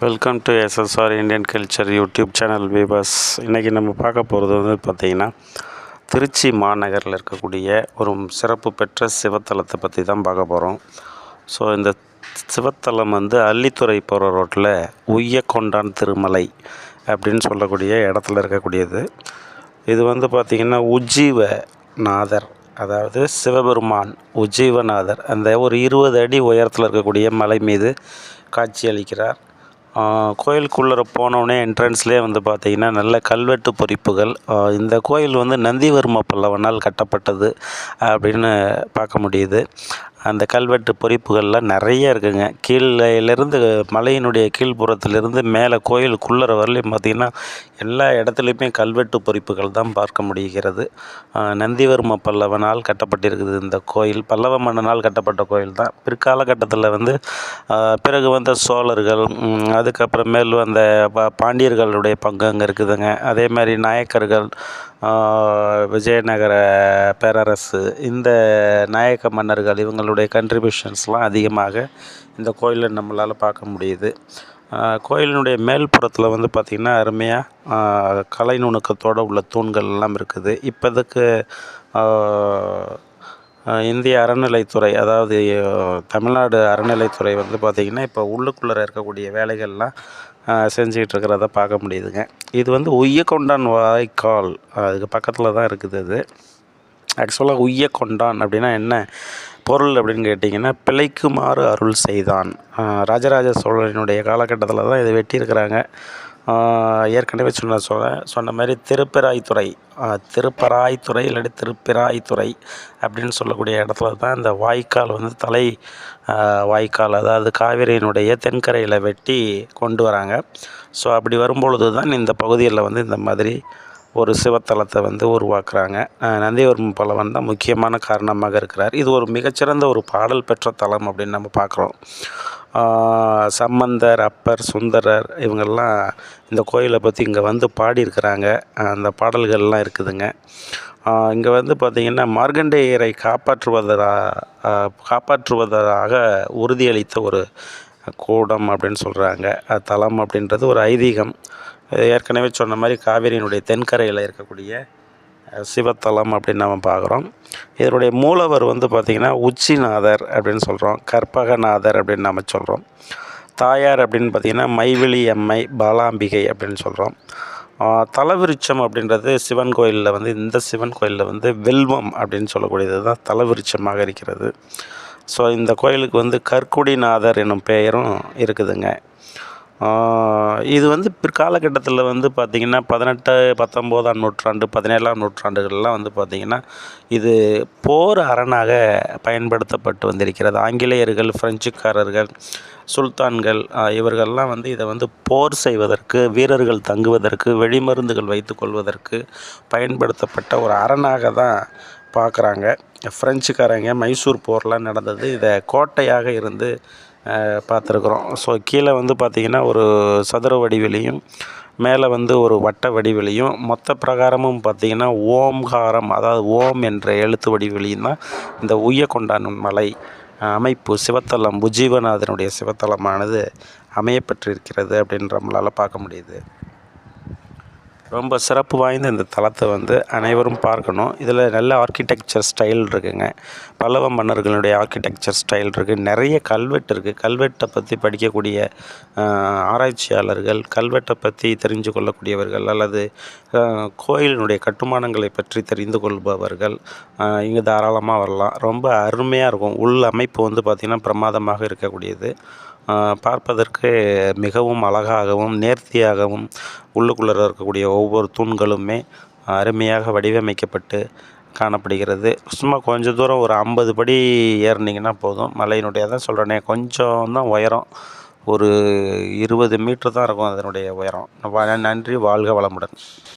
Welcome to SSR Indian culture YouTube channel viewers இன்றைக்கி நம்ம பார்க்க போகிறது வந்து பார்த்திங்கன்னா திருச்சி மாநகரில் இருக்கக்கூடிய ஒரு சிறப்பு பெற்ற சிவத்தலத்தை பற்றி தான் பார்க்க போகிறோம் ஸோ இந்த சிவத்தலம் வந்து அள்ளித்துறை போகிற ரோட்டில் உய்ய கொண்டான் திருமலை அப்படின்னு சொல்லக்கூடிய இடத்துல இருக்கக்கூடியது. இது வந்து பார்த்திங்கன்னா உஜ்ஜீவ நாதர் அதாவது சிவபெருமான் உஜ்ஜீவநாதர் அந்த ஒரு இருபது அடி உயரத்தில் இருக்கக்கூடிய மலை மீது காட்சி கோயிலுக்குள்ளார கோயிலுக்குள்ளே போனோடனே என்ட்ரன்ஸ்லேயே வந்து பார்த்திங்கன்னா நல்ல கல்வெட்டு பொறிப்புகள். இந்த கோயில் வந்து நந்திவர்ம பல்லவனால் கட்டப்பட்டது அப்படின்னு பார்க்க முடியுது. அந்த கல்வெட்டு பொறிப்புகள்லாம் நிறைய இருக்குதுங்க கீழேலேருந்து மலையினுடைய கீழ்ப்புறத்திலிருந்து மேலே கோயிலுக்குள்ளற வரலையும் பார்த்திங்கன்னா எல்லா இடத்துலையுமே கல்வெட்டு பொறிப்புகள் தான் பார்க்க முடிகிறது. நந்திவர்ம பல்லவனால் கட்டப்பட்டிருக்குது இந்த கோயில். பல்லவ மன்னனால் கட்டப்பட்ட கோயில் தான். பிற்காலகட்டத்தில் வந்து பிறகு வந்த சோழர்கள் அதுக்கப்புறமேல் வந்த பா பாண்டியர்களுடைய பங்கு அங்கே இருக்குதுங்க. அதே மாதிரி நாயக்கர்கள் விஜயநகர பேரரசு இந்த நாயக்க மன்னர்கள் இவங்களுடைய கண்ட்ரிபியூஷன்ஸ்லாம் அதிகமாக இந்த கோயிலில் நம்மளால் பார்க்க முடியுது. கோயிலினுடைய மேல்புறத்தில் வந்து பார்த்திங்கன்னா அருமையாக கலை நுணுக்கத்தோடு உள்ள தூண்கள் எல்லாம் இருக்குது. இப்போதுக்கு இந்திய அறநிலைத்துறை அதாவது தமிழ்நாடு அறநிலைத்துறை வந்து பார்த்திங்கன்னா இப்போ உள்ளுக்குள்ளே இருக்கக்கூடிய வேலைகள்லாம் ஆஹ், செஞ்சுக்கிட்டு இருக்கிறத பார்க்க முடியுதுங்க. இது வந்து உய்யக்கொண்டான் வாய்க்கால் அதுக்கு பக்கத்தில் தான் இருக்குது அது ஆக்சுவலாக உய்யக்கொண்டான் அப்படின்னா என்ன பொருள் அப்படின்னு கேட்டிங்கன்னா பிழைக்குமாறு அருள் செய்தான். ராஜராஜ சோழனுடைய காலகட்டத்தில் தான் இதை வெட்டியிருக்கிறாங்க. ஏற்கனவே சொன்ன சொ சொன்ன மாதிரி திருப்பிராய்த்துறை. திருப்பராய்த்துறை இல்லாட்டி திருப்பிராய்த்துறை அப்படின்னு சொல்லக்கூடிய இடத்துல தான் இந்த வாய்க்கால் வந்து தலை வாய்க்கால் அதாவது காவிரியினுடைய தென்கரையில் வெட்டி கொண்டு வராங்க. ஸோ அப்படி வரும்பொழுது தான் இந்த பகுதியில் வந்து இந்த மாதிரி ஒரு சிவத்தலத்தை வந்து உருவாக்குறாங்க. நந்திவர்ம பல்லவன் தான் முக்கியமான காரணமாக இருக்கிறார். இது ஒரு மிகச்சிறந்த ஒரு பாடல் பெற்ற தலம் அப்படின்னு நம்ம பார்க்குறோம். சம்பந்தர் அப்பர் சுந்தரர் இவங்கெல்லாம் இந்த கோயிலை பற்றி இங்கே வந்து பாடியிருக்கிறாங்க. அந்த பாடல்கள்லாம் இருக்குதுங்க. இங்கே வந்து பார்த்திங்கன்னா மார்கண்டேயரை காப்பாற்றுவதா காப்பாற்றுவதாக உறுதியளித்த ஒரு கூடம் அப்படின்னு சொல்கிறாங்க தலம் அப்படின்றது ஒரு ஐதீகம். ஏற்கனவே சொன்ன மாதிரி காவிரியினுடைய தென்கரையில் இருக்கக்கூடிய சிவத்தலம் அப்படின்னு நம்ம பார்க்குறோம். இதனுடைய மூலவர் வந்து பார்த்திங்கன்னா உச்சிநாதர் அப்படின்னு சொல்கிறோம் கற்பகநாதர் அப்படின்னு நம்ம சொல்கிறோம் தாயார் அப்படின்னு பார்த்திங்கன்னா மைவிழி அம்மை பாலாம்பிகை அப்படின்னு சொல்கிறோம் தலவிருச்சம் அப்படின்றது சிவன் கோயிலில் வந்து இந்த சிவன் கோயிலில் வந்து வெல்வம் அப்படின்னு சொல்லக்கூடியது தான் தலவிருச்சமாக இருக்கிறது. ஸோ இந்த கோயிலுக்கு வந்து கற்குடிநாதர் என்னும் பெயரும் இருக்குதுங்க. இது வந்து பிற்காலகட்டத்தில் வந்து பார்த்திங்கன்னா பதினெட்டு பத்தொம்போதாம் நூற்றாண்டு பதினேழாம் நூற்றாண்டுகள்லாம் வந்து பார்த்திங்கன்னா இது போர் அரணாக பயன்படுத்தப்பட்டு வந்திருக்கிறது. ஆங்கிலேயர்கள் பிரெஞ்சுக்காரர்கள் சுல்தான்கள் இவர்கள்லாம் வந்து இதை வந்து போர் செய்வதற்கு வீரர்கள் தங்குவதற்கு வெடிமருந்துகள் வைத்து கொள்வதற்கு பயன்படுத்தப்பட்ட ஒரு அரணாக தான் பார்க்குறாங்க. ஃப்ரெஞ்சுக்காரங்க மைசூர் போர்லாம் நடந்தது. இதை கோட்டையாக இருந்து பார்த்துருக்குறோம். ஸோ கீழே வந்து பார்த்திங்கன்னா ஒரு சதுர வடிவிலையும் மேலே வந்து ஒரு வட்ட வடிவிலையும் மொத்த பிரகாரமும் பார்த்திங்கன்னா ஓம்காரம் அதாவது ஓம் என்ற எழுத்து வடிவிலையும் தான் இந்த உய்யக்கொண்டான் மலை அமைப்பு சிவத்தலம் உஜீவநாதனுடைய சிவத்தலமானது அமையப்பெற்றிருக்கிறது அப்படின்னு நம்மளால் பார்க்க முடியுது. ரொம்ப சிறப்பு வாய்ந்த இந்த தலத்தை வந்து அனைவரும் பார்க்கணும். இதில் நல்ல ஆர்கிடெக்சர் ஸ்டைல் இருக்குங்க. பல்லவ மன்னர்களுடைய ஆர்கிடெக்சர் ஸ்டைல் இருக்குது நிறைய கல்வெட்டு இருக்குது கல்வெட்டை பற்றி படிக்கக்கூடிய ஆராய்ச்சியாளர்கள் கல்வெட்டை பற்றி தெரிஞ்சு கொள்ளக்கூடியவர்கள் அல்லது கோயிலினுடைய கட்டுமானங்களை பற்றி தெரிந்து கொள்பவர்கள் இங்கே தாராளமாக வரலாம். ரொம்ப அருமையாக இருக்கும். உள் அமைப்பு வந்து பார்த்திங்கன்னா பிரமாதமாக இருக்கக்கூடியது. பார்ப்பதற்கு மிகவும் அழகாகவும் நேர்த்தியாகவும் உள்ளுக்குள்ளே இருக்கக்கூடிய ஒவ்வொரு தூண்களுமே அருமையாக வடிவமைக்கப்பட்டு காணப்படுகிறது. சும்மா கொஞ்சம் தூரம் ஒரு ஐம்பது படி ஏறினீங்கன்னா போதும். மலையினுடைய தான் சொல்கிறேனே கொஞ்சம் தான் உயரம். ஒரு இருபது மீட்ரு தான் இருக்கும் அதனுடைய உயரம். நன்றி வாழ்க வளமுடன்.